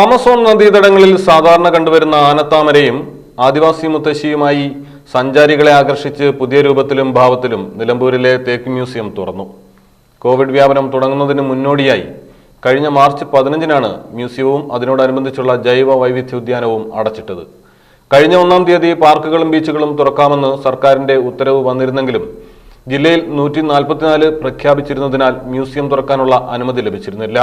Amazon നദീതടങ്ങളിൽ സാധാരണ കണ്ടുവരുന്ന ആനത്താമരയും ആദിവാസി മുത്തശ്ശിയുമായി സഞ്ചാരികളെ ആകർഷിച്ച് പുതിയ രൂപത്തിലും ഭാവത്തിലും നിലമ്പൂരിലെ തേക്ക് മ്യൂസിയം തുറന്നു. കോവിഡ് വ്യാപനം തുടങ്ങുന്നതിന് മുന്നോടിയായി കഴിഞ്ഞ മാർച്ച് പതിനഞ്ചിനാണ് മ്യൂസിയവും അതിനോടനുബന്ധിച്ചുള്ള ജൈവ വൈവിധ്യ ഉദ്യാനവും അടച്ചിട്ടത്. കഴിഞ്ഞ ഒന്നാം തീയതി പാർക്കുകളും ബീച്ചുകളും തുറക്കാമെന്ന് സർക്കാരിന്റെ ഉത്തരവ് വന്നിരുന്നെങ്കിലും ജില്ലയിൽ നൂറ്റി നാൽപ്പത്തിനാല് പ്രഖ്യാപിച്ചിരുന്നതിനാൽ മ്യൂസിയം തുറക്കാനുള്ള അനുമതി ലഭിച്ചിരുന്നില്ല.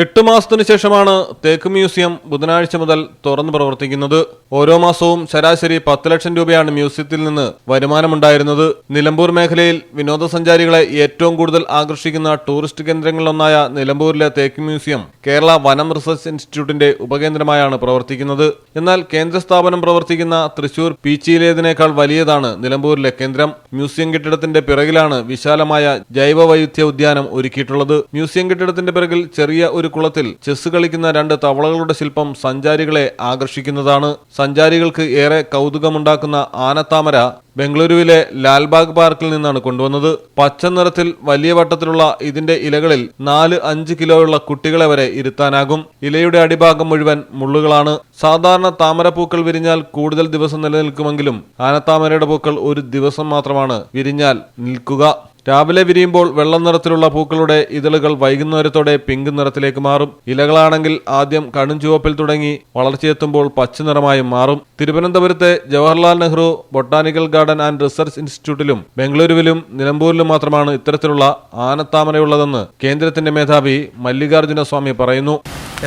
എട്ട് മാസത്തിനു ശേഷമാണ് തേക്ക് മ്യൂസിയം ബുധനാഴ്ച മുതൽ തുറന്നു പ്രവർത്തിക്കുന്നത്. ഓരോ മാസവും ശരാശരി പത്ത് ലക്ഷം രൂപയാണ് മ്യൂസിയത്തിൽ നിന്ന് വരുമാനമുണ്ടായിരുന്നത്. നിലമ്പൂർ മേഖലയിൽ വിനോദസഞ്ചാരികളെ ഏറ്റവും കൂടുതൽ ആകർഷിക്കുന്ന ടൂറിസ്റ്റ് കേന്ദ്രങ്ങളിലൊന്നായ നിലമ്പൂരിലെ തേക്ക് മ്യൂസിയം കേരള വനം റിസർച്ച് ഇൻസ്റ്റിറ്റ്യൂട്ടിന്റെ ഉപകേന്ദ്രമായാണ് പ്രവർത്തിക്കുന്നത്. എന്നാൽ കേന്ദ്ര സ്ഥാപനം പ്രവർത്തിക്കുന്ന തൃശൂർ പീച്ചിയിലേതിനേക്കാൾ വലിയതാണ് നിലമ്പൂരിലെ കേന്ദ്രം. മ്യൂസിയം കെട്ടിടത്തിന്റെ പിറകിലാണ് വിശാലമായ ജൈവ വൈവിധ്യ ഉദ്യാനം ഒരുക്കിയിട്ടുള്ളത്. മ്യൂസിയം കെട്ടിടത്തിന്റെ പിറകിൽ ചെറിയ കുളത്തിൽ ചെസ് കളിക്കുന്ന രണ്ട് തവളകളുടെ ശില്പം സഞ്ചാരികളെ ആകർഷിക്കുന്നതാണ്. സഞ്ചാരികൾക്ക് ഏറെ കൗതുകമുണ്ടാക്കുന്ന ആനത്താമര ബംഗളൂരുവിലെ ലാൽബാഗ് പാർക്കിൽ നിന്നാണ് കൊണ്ടുവന്നത്. പച്ച നിറത്തിൽ വലിയ വട്ടത്തിലുള്ള ഇതിന്റെ ഇലകളിൽ നാല് അഞ്ച് കിലോയുള്ള കുട്ടികളെ വരെ ഇരുത്താനാകും. ഇലയുടെ അടിഭാഗം മുഴുവൻ മുള്ളുകളാണ്. സാധാരണ താമരപ്പൂക്കൾ വിരിഞ്ഞാൽ കൂടുതൽ ദിവസം നിലനിൽക്കുമെങ്കിലും ആനത്താമരയുടെ പൂക്കൾ ഒരു ദിവസം മാത്രമാണ് വിരിഞ്ഞാൽ നിൽക്കുക. രാവിലെ വിരിയുമ്പോൾ വെള്ള നിറത്തിലുള്ള പൂക്കളുടെ ഇതളുകൾ വൈകുന്നേരത്തോടെ പിങ്ക് നിറത്തിലേക്ക് മാറും. ഇലകളാണെങ്കിൽ ആദ്യം കടും ചുവപ്പിൽ തുടങ്ങി വളർച്ചയെത്തുമ്പോൾ പച്ച നിറമായും മാറും. തിരുവനന്തപുരത്തെ Jawaharlal Nehru botanical garden and research ഇൻസ്റ്റിറ്റ്യൂട്ടിലും ബംഗളൂരുവിലും നിലമ്പൂരിലും മാത്രമാണ് ഇത്തരത്തിലുള്ള ആനത്താമരയുള്ളതെന്ന് കേന്ദ്രത്തിന്റെ മേധാവി മല്ലികാർജുന സ്വാമി പറയുന്നു.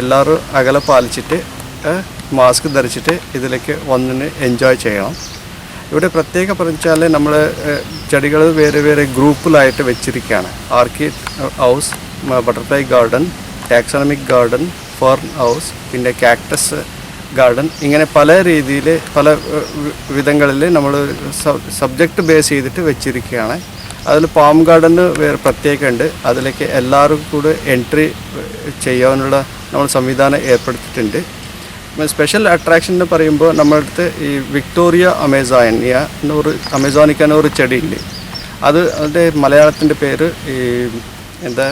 എല്ലാവരും അകലെ പാലിച്ചിട്ട് മാസ്ക് ധരിച്ചിട്ട് ഇതിലേക്ക് വന്നിന് എൻജോയ് ചെയ്യണം. ഇവിടെ പ്രത്യേകം പറഞ്ഞാൽ നമ്മൾ ചെടികൾ വേറെ വേറെ ഗ്രൂപ്പിലായിട്ട് വെച്ചിരിക്കുകയാണ് orchid house butterfly garden taxonomic garden fern house പിന്നെ കാക്ടസ് ഗാർഡൻ ഇങ്ങനെ പല രീതിയിൽ പല വിധങ്ങളിൽ നമ്മൾ സബ്ജക്റ്റ് ബേസ് ചെയ്തിട്ട് വെച്ചിരിക്കുകയാണ്. അതിൽ പാം ഗാർഡന് വേറെ പ്രത്യേകമുണ്ട് അതിലേക്ക് എല്ലാവർക്കും കൂടെ എൻട്രി ചെയ്യാനുള്ള നമ്മൾ സംവിധാനം ഏർപ്പെടുത്തിയിട്ടുണ്ട്. സ്പെഷ്യൽ അട്രാക്ഷൻ എന്ന് പറയുമ്പോൾ നമ്മുടെ അടുത്ത് ഈ വിക്ടോറിയ അമേസോനിയ എന്നൊരു അമേസോണിക്ക എന്നൊരു ചെടിയില്ലേ? അത് അതിന്റെ മലയാളത്തിന്റെ പേര് ഈ എന്താ?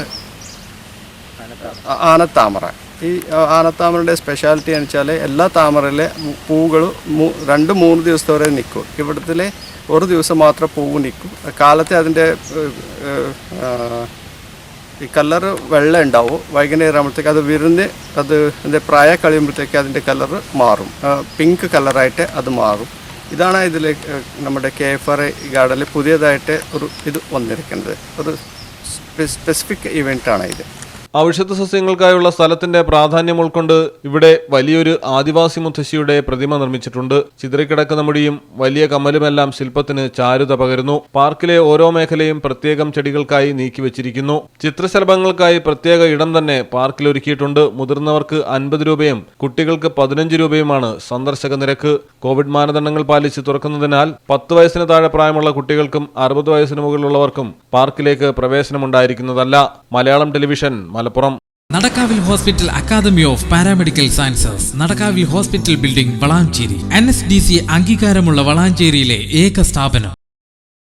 ആനത്താമറ ഈ ആനത്താമരയുടെ സ്പെഷ്യാലിറ്റി എന്ന് വെച്ചാൽ എല്ലാ താമരയിലെ പൂകളും മൂ- രണ്ട് മൂന്ന് ദിവസത്തെ വരെ നിൽക്കും ഇവിടത്തിലെ ഒരു ദിവസം മാത്രം പൂവ് നിൽക്കും കാലത്തെ അതിന്റെ ഈ കളറ് വെള്ള ഉണ്ടാവും. വൈകുന്നേരം ആകുമ്പോഴത്തേക്ക് അത് വിരുന്ന് അത് അതിന്റെ പ്രായ കഴിയുമ്പോഴത്തേക്ക് അതിന്റെ കളറ് മാറും. പിങ്ക് കളറായിട്ട് അത് മാറും. ഇതാണ് ഇതിൽ നമ്മുടെ കെ എഫ് ആർ ഗാർഡനിൽ പുതിയതായിട്ട് ഒരു ഇത് വന്നിരിക്കുന്നത്. ഒരു സ്പെസിഫിക് ഇവന്റാണ് ഇത്. ഔഷധ സസ്യങ്ങൾക്കായുള്ള സ്ഥലത്തിന്റെ പ്രാധാന്യം ഉൾക്കൊണ്ട് ഇവിടെ വലിയൊരു ആദിവാസി മുത്തശ്ശിയുടെ പ്രതിമ നിർമ്മിച്ചിട്ടുണ്ട്. ചിതറിക്കിടക്കുന്ന മുടിയും വലിയ കമ്മലുമെല്ലാം ശില്പത്തിന് ചാരുത പകരുന്നു. പാർക്കിലെ ഓരോ മേഖലയും പ്രത്യേകം ചെടികൾക്കായി നീക്കിവച്ചിരിക്കുന്നു ചിത്രശലഭങ്ങൾക്കായി പ്രത്യേക ഇടം തന്നെ പാർക്കിൽ ഒരുക്കിയിട്ടുണ്ട്. മുതിർന്നവർക്ക് അൻപത് രൂപയും കുട്ടികൾക്ക് പതിനഞ്ച് രൂപയുമാണ് സന്ദർശക നിരക്ക്. കോവിഡ് മാനദണ്ഡങ്ങൾ പാലിച്ച് തുറക്കുന്നതിനാൽ പത്ത് വയസ്സിന് താഴെ പ്രായമുള്ള കുട്ടികൾക്കും അറുപത് വയസ്സിന് മുകളിലുള്ളവർക്കും പാർക്കിലേക്ക് പ്രവേശനമുണ്ടായിരിക്കുന്നതല്ല. Malayalam television Malappuram. Nadakkavil hospital academy of paramedical sciences Nadakkavil hospital building Valanchery N അംഗീകാരമുള്ള വളാഞ്ചേരിയിലെ ഏക സ്ഥാപനം.